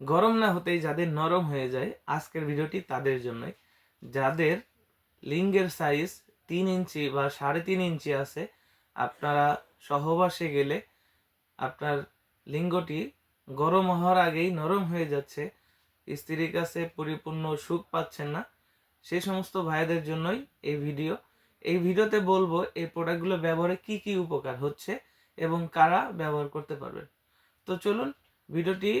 গরম না হতেই যাদের নরম হয়ে যায়, আজকের ভিডিওটি তাদের জন্যই। যাদের লিঙ্গের সাইজ তিন ইঞ্চি বা সাড়ে তিন ইঞ্চি আছে, আপনারা সহবাসে গেলে আপনার লিঙ্গটি গরম হওয়ার আগেই নরম হয়ে যাচ্ছে। স্ত্রীর কাছে পরিপূর্ণ সুখ পাচ্ছেন না। সে সমস্ত ভাইদের জন্যই এই ভিডিও। এই ভিডিওতে বলব, এই প্রোডাক্টগুলো ব্যবহারে কি কি উপকার হচ্ছে এবং কারা ব্যবহার করতে পারবেন। তো চলুন, ভিডিওটি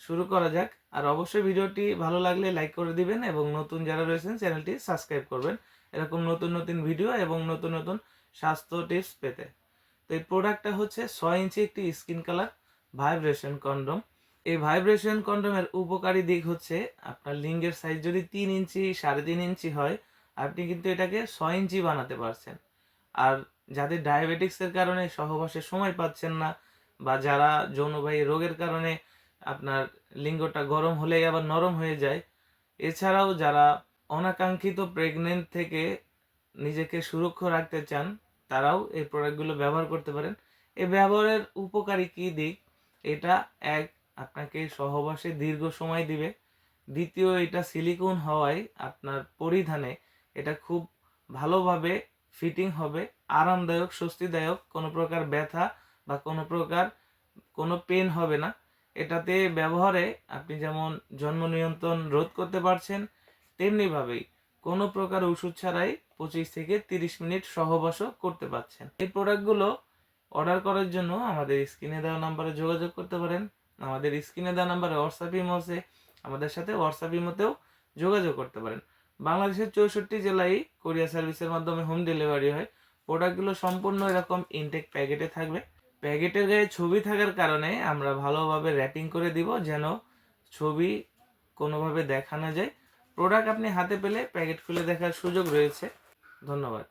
শুরু করা যাক। আর অবশ্যই ভিডিওটি ভালো লাগলে লাইক করে দিবেন এবং নতুন যারা রয়েছেন চ্যানেলটি সাবস্ক্রাইব করবেন। এরকম নতুন নতুন ভিডিও এবং নতুন নতুন স্বাস্থ্য টিপস পেতে। তো এই প্রোডাক্টটা হচ্ছে ছয় ইঞ্চি একটি স্কিন কালার ভাইব্রেশন কন্ডম। এই ভাইব্রেশন কন্ডোমের উপকারী দিক হচ্ছে আপনার লিঙ্গের সাইজ যদি তিন ইঞ্চি, সাড়ে তিন ইঞ্চি হয়, আপনি কিন্তু এটাকে ছয় ইঞ্চি বানাতে পারছেন। আর যাদের ডায়াবেটিক্সের কারণে সহবাসে সময় পাচ্ছেন না বা যারা যৌনবাহী রোগের কারণে আপনার লিঙ্গটা গরম হলেই আবার নরম হয়ে যায়। এছাড়াও যারা অনাকাঙ্ক্ষিত প্রেগনেন্ট থেকে নিজেকে সুরক্ষা রাখতে চান, তারাও এই প্রোডাক্টগুলো ব্যবহার করতে পারেন। এই ব্যবহারের উপকারী কী দিক? এটা এক, আপনাকে সহবাসে দীর্ঘ সময় দিবে। দ্বিতীয়, এটা সিলিকন হওয়ায় আপনার পরিধানে এটা খুব ভালোভাবে ফিটিং হবে। আরামদায়ক, স্বস্তিদায়ক, কোনো প্রকার ব্যথা বা কোনো প্রকার কোনো পেন হবে না। এটাতে ব্যবহারে আপনি যেমন জন্ম নিয়ন্ত্রণ রোধ করতে পারছেন, তেমনিভাবেই কোনো প্রকার ওষুধ ছাড়াই পঁচিশ থেকে তিরিশ মিনিট সহবাসও করতে পারছেন। এই প্রোডাক্টগুলো অর্ডার করার জন্য আমাদের স্ক্রিনে দেওয়া নাম্বারে যোগাযোগ করতে পারেন। আমাদের স্ক্রিনে দেওয়া নাম্বারে হোয়াটসঅ্যাপ ইমো আছে, আমাদের সাথে হোয়াটসঅ্যাপ ইমোতেও যোগাযোগ করতে পারেন। বাংলাদেশের চৌষট্টি জেলায় কোরিয়া সার্ভিসের মাধ্যমে হোম ডেলিভারি হয়। প্রোডাক্টগুলো সম্পূর্ণ এরকম ইনটেক প্যাকেটে থাকবে। প্যাকেটের গায়ে ছবি থাকার কারণে আমরা ভালোভাবে র্যাপিং করে দিব যেন ছবি কোনোভাবে দেখানো যায়। প্রোডাক্ট আপনি হাতে পেলে প্যাকেট খুলে দেখার সুযোগ রয়েছে। ধন্যবাদ।